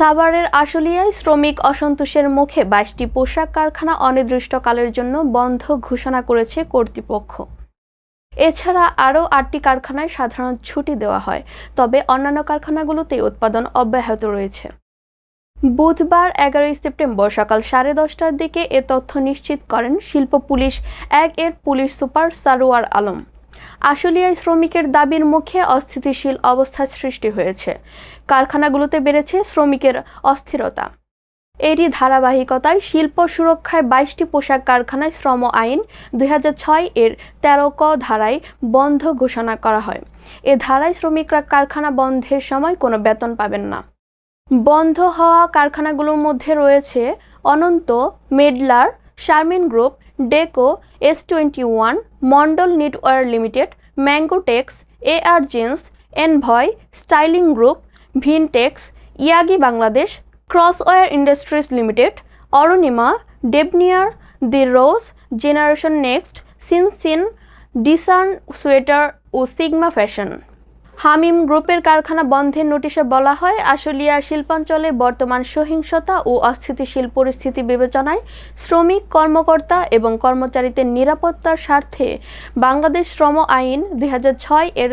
সাভারের আশুলিয়ায় শ্রমিক অসন্তোষের মুখে বাইশটি পোশাক কারখানা অনির্দিষ্টকালের জন্য বন্ধ ঘোষণা করেছে কর্তৃপক্ষ। এছাড়া আরও আটটি কারখানায় সাধারণ ছুটি দেওয়া হয়, তবে অন্যান্য কারখানাগুলোতে উৎপাদন অব্যাহত রয়েছে। বুধবার এগারোই সেপ্টেম্বর সকাল সাড়ে দশটার দিকে এ তথ্য নিশ্চিত করেন শিল্প পুলিশ, এক এর পুলিশ সুপার সারোয়ার আলম। আশুলিয়ায় শ্রমিকের দাবির মুখে অস্থিতিশীল অবস্থা সৃষ্টি হয়েছে। কারখানাগুলোতে বেড়েছে শ্রমিকের অস্থিরতা। এরই ধারাবাহিকতায় শিল্প সুরক্ষায় বাইশটি পোশাক কারখানায় শ্রম আইন দুই হাজার ছয় এর তেরো ক ধারায় বন্ধ ঘোষণা করা হয়। এ ধারায় শ্রমিকরা কারখানা বন্ধের সময় কোনো বেতন পাবেন না। বন্ধ হওয়া কারখানাগুলোর মধ্যে রয়েছে Ananta, Medlar, Sharmin group Deco, S twenty one, Mondal knitwear limited Mangotex A R jeans, Envoy, styling group, Vintex, Yagi Bangladesh, crosswear industries limited Arunima Debonair, the rose, generation next, Sinsin, Disan sweater O sigma fashion. Hamim গ্রুপের কারখানা বন্ধের নোটিশে বলা হয়, আশুলিয়া শিল্পাঞ্চলে বর্তমান সহিংসতা ও অস্থিতিশীল পরিস্থিতি বিবেচনায় শ্রমিক, কর্মকর্তা এবং কর্মচারীদের নিরাপত্তার স্বার্থে বাংলাদেশ শ্রম আইন দু হাজার ছয় এর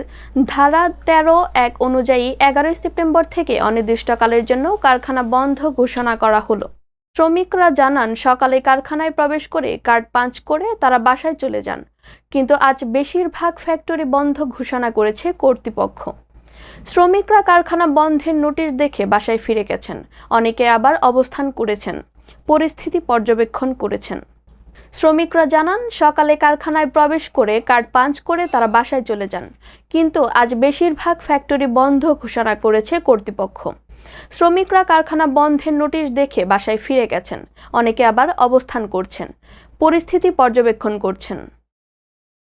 ধারা তেরো এক অনুযায়ী এগারোই সেপ্টেম্বর থেকে অনির্দিষ্টকালের জন্য কারখানা বন্ধ ঘোষণা করা হলো। শ্রমিকরা জানান, সকালে কারখানায় প্রবেশ করে কার্ড পাঞ্চ করে তারা বাসায় চলে যান, কিন্তু আজ বেশিরভাগ ফ্যাক্টরি বন্ধ ঘোষণা করেছে কর্তৃপক্ষ। শ্রমিকরা কারখানা বন্ধের নোটিশ দেখে বাসায় ফিরে গেছেন, অনেকে আবার অবস্থান করেছেন, পরিস্থিতি পর্যবেক্ষণ করেছেন। শ্রমিকরা জানান, সকালে কারখানায় প্রবেশ করে কার্ড পাঞ্চ করে তারা বাসায় চলে যান, কিন্তু আজ বেশিরভাগ ফ্যাক্টরি বন্ধ ঘোষণা করেছে কর্তৃপক্ষ। শ্রমিকরা কারখানা বন্ধের নোটিশ দেখে বাসায় ফিরে গেছেন। অনেকে আবার অবস্থান করছেন। পরিস্থিতি পর্যবেক্ষণ করছেন।